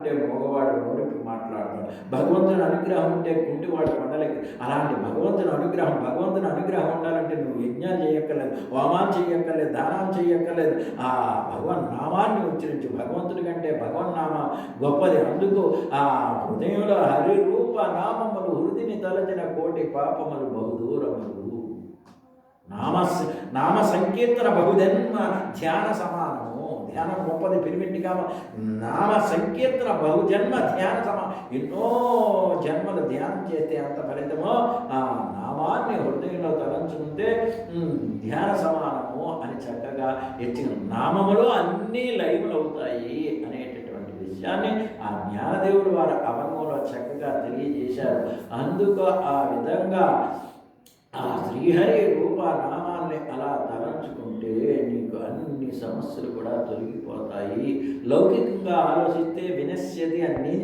అంటే మగవాడు నోరికి మాట్లాడతాడు. భగవంతుని అనుగ్రహం ఉంటే గుంటివాడు కొండలకి అలాంటి భగవంతుని అనుగ్రహం భగవంతుని అనుగ్రహం ఉండాలంటే నువ్వు యజ్ఞాలు చేయక్కర్లేదు హోమాలు చేయక్కర్లేదు దానం చేయక్కర్లేదు. ఆ భగవన్ నామాన్ని ఉచ్చరించు. భగవంతుడి కంటే భగవన్ నామ గొప్పది. అందుకు ఆ హృదయంలో హరి రూప నామములు హృదిని తలచిన కోటి పాపములు బహు నామ నామ సంకీర్తన బహుజన్మ ధ్యాన సమానము. ధ్యానం గొప్పది పిరిమిట్టి కామ. నామ సంకీర్తన బహుజన్మ ధ్యాన సమా. ఎన్నో జన్మలు ధ్యానం చేస్తే అంత ఫలితమో ఆ నామాన్ని హృదయంలో తలంచుకుంటే ధ్యాన సమానము అని చక్కగా హెచ్చిన నామములో అన్నీ లైవ్లు అవుతాయి అనేటటువంటి విషయాన్ని ఆ జ్ఞానదేవుడు వారి అవంగంలో చక్కగా తెలియజేశారు. అందుకు ఆ విధంగా ఆ శ్రీహరి రూప నామాన్ని అలా తలంచుకుంటే నీకు అన్ని సమస్యలు కూడా తొలగిపోతాయి. లౌకికంగా ఆలోచిస్తే వినశ్యతి అన్ని